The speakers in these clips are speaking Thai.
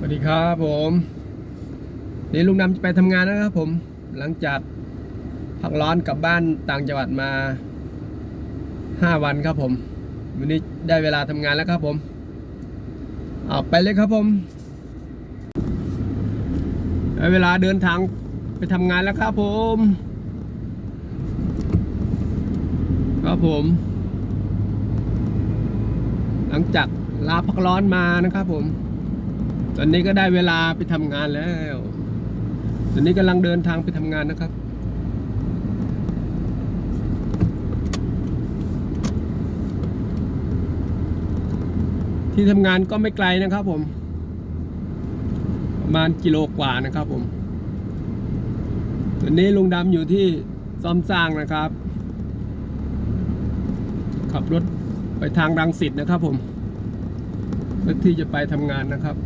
สวัสดีครับผมนี่ลุงดำจะไปทำงานนะครับผมหลังจากพักร้อนกลับบ้านต่างจังหวัดมาห้าวันครับผมวันนี้ได้เวลาทำงานแล้วครับผมเอาไปเลยครับผมได้เวลาเดินทางไปทำงานแล้วครับผม ครับผม หลังจากลาพักร้อนมานะครับผม ตอนนี้ก็ได้เวลาไปทำงานแล้ว ตอนนี้กำลังเดินทางไปทำงานนะครับ ที่ทำงานก็ไม่ไกลนะครับผม ประมาณกิโลกว่านะครับผม ตอนนี้ลุงดำอยู่ที่ซ่อมสร้างนะครับ ขับรถไปทางรังสิตนะครับผมเพื่อที่จะไปทำงานนะครับ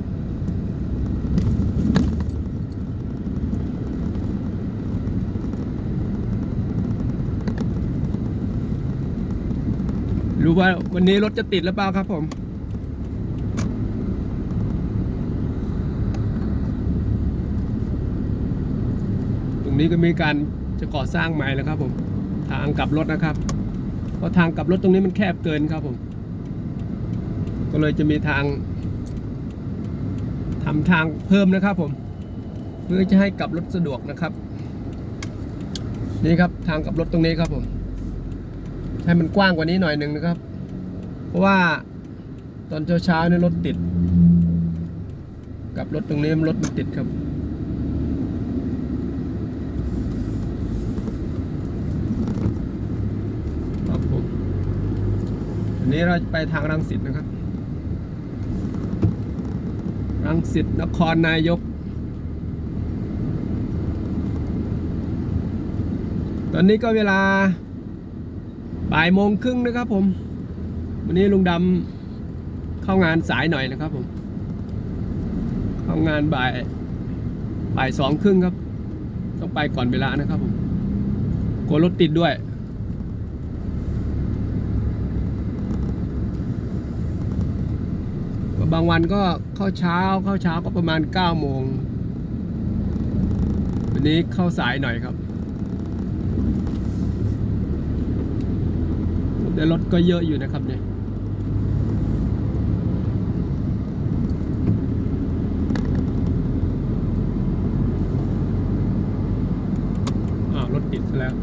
รู้ว่าวันนี้รถจะติดหรือเปล่าครับผม ตรงนี้ก็มีการจะก่อสร้างใหม่แล้วครับ ผม ทางกลับรถนะครับ เพราะทางกลับรถตรงนี้มันแคบเกินครับผม ก็เลยจะมีทางทำทางเพิ่มนะครับผม เพื่อจะให้กลับรถสะดวกนะครับ นี่ครับทางกลับรถตรงนี้ครับผม ให้มันกว้างกว่านี้หน่อยหนึ่งนะครับ เพราะว่าตอนเช้าๆนี่รถติด กับรถตรงนี้รถมันติดครับครับผมอันนี้เราไปทางรังสิตนะครับ รังสิตนครนายก ตอนนี้ก็เวลา บ่ายโมงครึ่งนะครับผม วันนี้ลุงดำเข้างานสายหน่อยนะครับผม เข้างานบ่ายบ่ายสองครึ่งครับ ต้องไปก่อนเวลานะครับผมกลัวรถติดด้วย บางวันก็เข้าเช้าเข้าเช้าก็ประมาณ9โมง วันนี้เข้าสายหน่อยครับ แต่รถก็เยอะอยู่นะครับเนี่ยอ้ารถติดซะแล้ว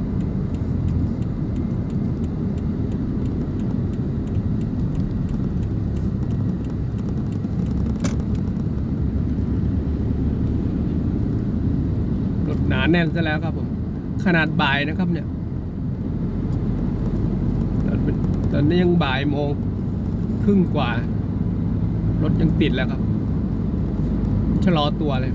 รถหนาแน่นซะแล้วครับผม ขนาดบ่ายนะครับเนี่ย ตอนเป็น ตอนนี้ยังบ่ายโมงครึ่งกว่า รถยังติดแล้วครับ ชะลอตัวเลย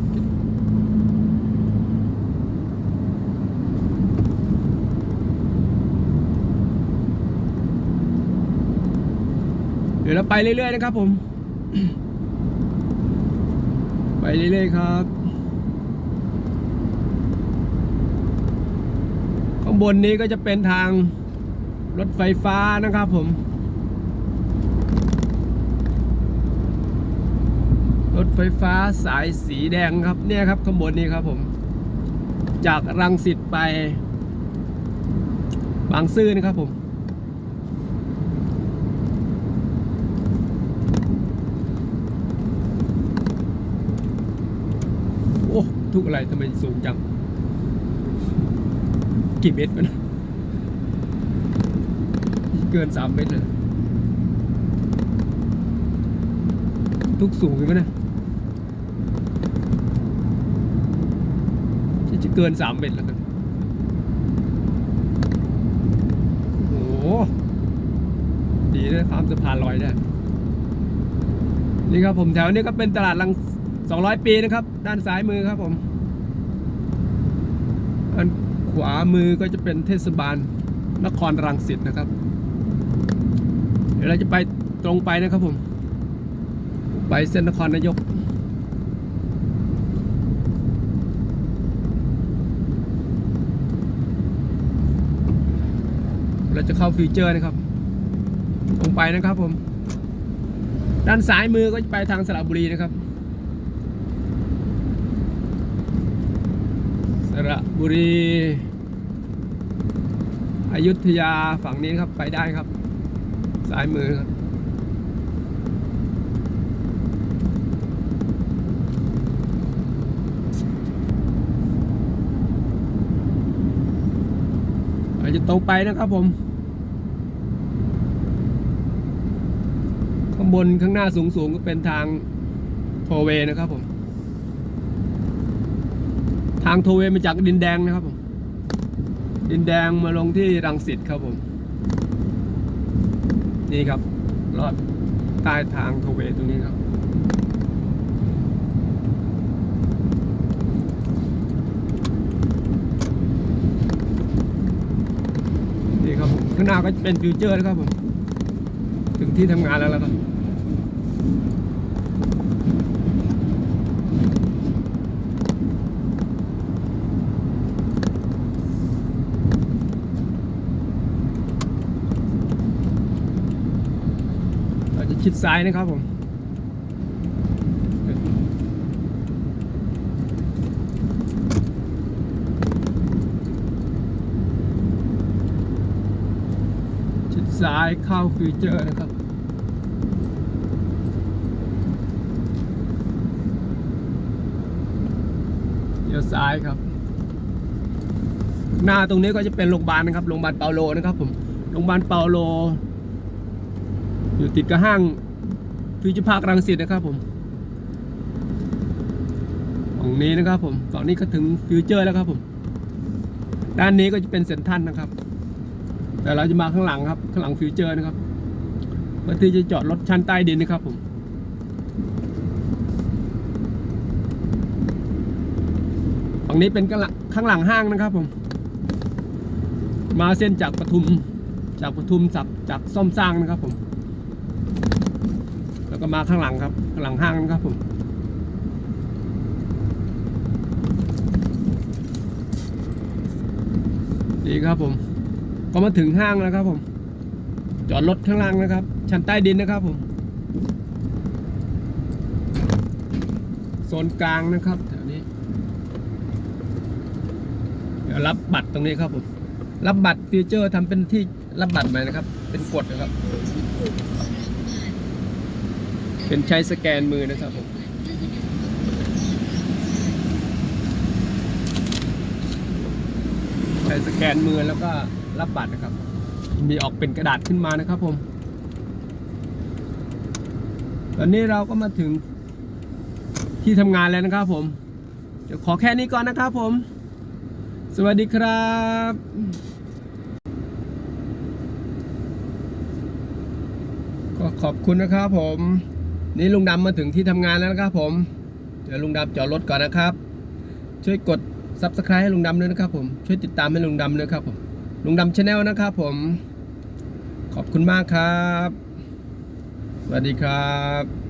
เดี๋ยวเราไปเรื่อยๆนะครับผม ไปเรื่อยๆครับ ข้างบนนี้ก็จะเป็นทาง รถไฟฟ้านะครับผม รถไฟฟ้าสายสีแดงครับเนี่ยครับข้างบนนี้ครับผม จากรังสิตไป บางซื่อนะครับผมโอ้ทุกอะไรทำไมสูงจัง กี่เมตรวะนะ เกินสามเมตรเลยทุกสูงอยู่ไหมนะที่จะเกินสามเมตรแล้วกันโอ้โหดีนะข้ามสะพานลอยได้นี่ครับผมแถวนี้ก็เป็นตลาดลังสองร้อยปีนะครับ ด้านซ้ายมือครับผมอันขวามือก็จะเป็นเทศบาลนครรังสิตนะครับ เราจะไปตรงไปนะครับผม ไปเส้นนครนายก เราจะเข้าฟิวเจอร์นะครับ ตรงไปนะครับผม ด้านซ้ายมือก็จะไปทางสระบุรีนะครับ สระบุรี อยุธยาฝั่งนี้ครับไปได้ครับ ซ้ายมือครับเราจะตรงไปนะครับผม ข้างบนข้างหน้าสูงๆก็เป็นทางโทเวนะครับผม ทางโทเวมาจากดินแดงนะครับผม ดินแดงมาลงที่รังสิตครับผม นี่ครับลอดใต้ทางทเวตรงนี้ครับนี่ครับผมข้างหน้าก็เป็นฟิวเจอร์นะครับผม ถึงที่ทำงานแล้วแล้วครับ เราจะ ชิดซ้ายนะครับผมชิดซ้ายเข้าฟิวเจอร์นะครับเลี้ยวซ้ายครับ หน้าตรงนี้ก็จะเป็นโรงพยาบาลนะครับโรงพยาบาลเปาโลนะครับผมโรงพยาบาลเปาโล อยู่ติดกับห้างฟิวเจอร์พาร์ครังสิตนะครับผมฝั่งนี้นะครับผมฝั่งนี้ก็ถึงฟิวเจอร์แล้วครับผม ด้านนี้ก็จะเป็นเซ็นทรัลนะครับ แต่เราจะมาข้างหลังครับ ข้างหลังฟิวเจอร์นะครับเพื่อที่จะจอดรถชั้นใต้ดินนะครับผมฝั่งนี้เป็นข้างหลังข้างหลังห้างนะครับผม มาเส้นจากปทุมจากปทุมสับจากซ่อมสร้างนะครับผม แล้วก็มาข้างหลังครับข้างหลังห้างนะครับผมดีครับผม ก็มาถึงห้างแล้วครับผม จอดรถข้างล่างนะครับ ชั้นใต้ดินนะครับผมโซนกลางนะครับแถวนี้ เดี๋ยวรับบัตรตรงนี้ครับผม รับบัตรฟีเจอร์ทำเป็นที่รับบัตรใหม่นะครับ เป็นกดนะครับ เป็นใช้สแกนมือนะครับผมใช้สแกนมือแล้วก็รับบัตรนะครับ มีออกเป็นกระดาษขึ้นมานะครับผม ตอนนี้เราก็มาถึงที่ทำงานแล้วนะครับผมเดี๋ยวขอแค่นี้ก่อนนะครับผม สวัสดีครับก็ขอบคุณนะครับผม นี่ลุงดำมาถึงที่ทำงานแล้วนะครับผม เดี๋ยวลุงดำจอดรถก่อนนะครับ ช่วยกด subscribe ให้ลุงดำด้วยนะครับ ผม ช่วยติดตามให้ลุงดำด้วยครับผม ลุงดำชาแนลนะครับผม ขอบคุณมากครับ สวัสดีครับ